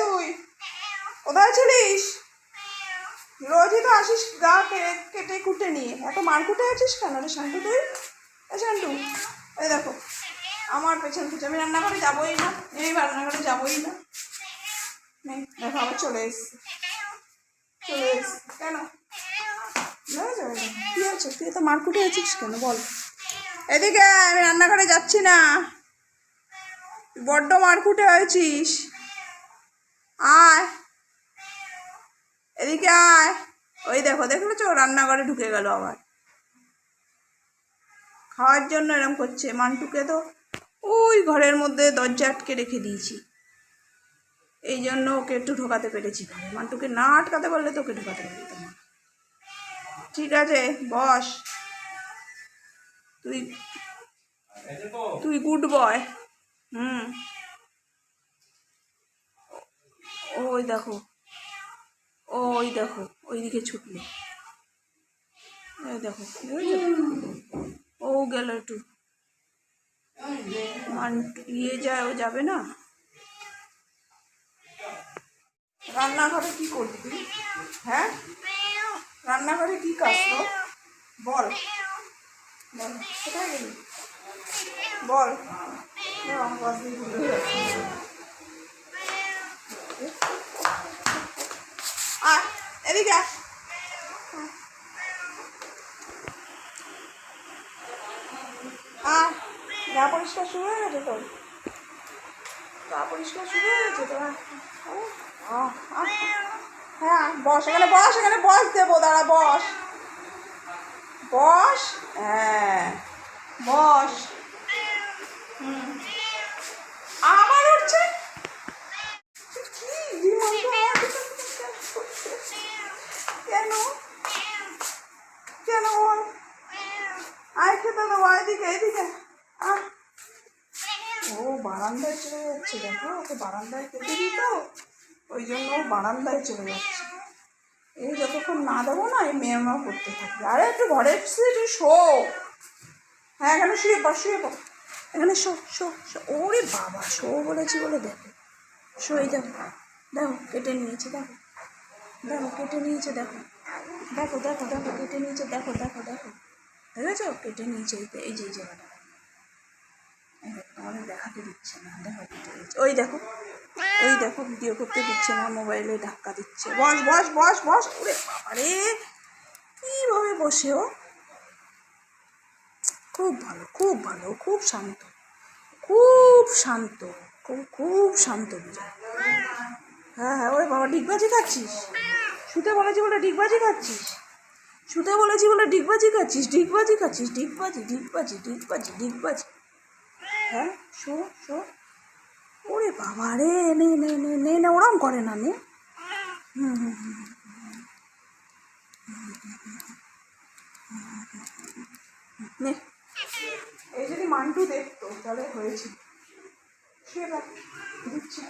তুই। কোথায় ছিলিস? রোজই তো আসিস গা কেটে কুটে নিয়ে। এত মার কুটে আছিস কেন রে শান্তু তুই? এ শান্তু এই দেখো, আমার পেছন পিছন আমি রান্নাঘরে যাবোই না, এই রান্নাঘরে যাবোই না। দেখো, আবার চলে এসছি। চলে এসছি। কেন? যাবে না কী আছে তুই তো মারকুটে আছিস কেন? বল। এদিকে আমি রান্নাঘরে যাচ্ছি না। বড্ড মারকুটে হয়েছিস। আয়। এদিকে আয়। ওই দেখো, দেখল চো রান্নাঘরে ঢুকে গেল আবার। খাওয়ার জন্য এরম করছে। মানটুকে তো ওই ঘরের মধ্যে দরজা আটকে রেখে দিয়েছি। এই জন্য ওকে একটু ঢোকাতে পেরেছি ঘরে। মান্টুকে না আটকাতে পারলে তোকে ঢোকাতে পারতাম ঠিক আছে, বস। তুই তুই গুড বয়। হুম। ওই দেখো। ও ওই দেখো, ওইদিকে ছুটলো। এই দেখো ও গেল একটু। ইয়ে যায়, ও যাবে না? রান্নাঘরে কি করবি হ্যাঁ? রান্নাঘরে কি কাজ তো? বল। কোথায় গেলি? বল। দিয়ে ঘুরে যাচ্ছে। আয় এদিকে আয়। আয় গা পরিষ্কার শুরু হয়ে গেছে তোর গা পরিষ্কার শুরু হয়ে গেছে তোর। হ্যাঁ বস, এখানে বস এখানে বস দেবো, দাঁড়া, বস বস হ্যাঁ বস হুম আবার উঠছে কি বিমানটা আমার পিছন পিছন করছে? কেন কেন বল আয় খেতে দেবো এদিকে। এদিকে ও বারান্দায় চলে যাচ্ছে, দেখো, ওকে বারান্দায় খেতে তো। ওই জন্য ও বারান্দায় চলে যাচ্ছে। এই যতক্ষণ না দেবো না, এই মেয়ে মা করতে থাকবে আরে, একটু ঘরে এসে একটু শো। হ্যাঁ এখানে শুয়ে পড় শুয়ে পড়। এখানে শো শো শো। ওরে বাবা, শো বলেছি বলে দেখো। শো, এই দেখো দেখো, কেটে নিয়েছে, দেখো। দেখো, কেটে নিয়েছে, দেখো। দেখো দেখো দেখো, কেটে নিয়েছে, দেখো দেখো দেখো। দেখেছ কেটে নিয়েছে এই যে- এই জায়গাটা আমাদের দেখাতে দিচ্ছে না দেখো ওই দেখো ওই দেখো ভিডিও করতে দিচ্ছে না মোবাইলে ধাক্কা দিচ্ছে। বস বস বস বস, ওরে বাবারে! কীভাবে বসে ও? খুব ভালো খুব ভালো খুব শান্ত। খুব শান্ত, খুব খুব শান্ত বিজয় হ্যাঁ হ্যাঁ ওরে বাবা, ডিগবাজি খাচ্ছিস? শুতে বলেছি বলে ডিগবাজি খাচ্ছিস? শুতে বলেছি বলে ডিগবাজি খাচ্ছিস ডিগবাজি খাচ্ছিস, ডিগবাজি ডিগবাজি ডিগবাজি ডিগবাজি। হ্যাঁ শো শো। ওরে বাবা রে, নে নে নে নে নে, ওরম করে না, নে। হুম হুম হুম নে। এই যদি মান্টু দেখতো, তাহলে হয়েছিল সে দিচ্ছি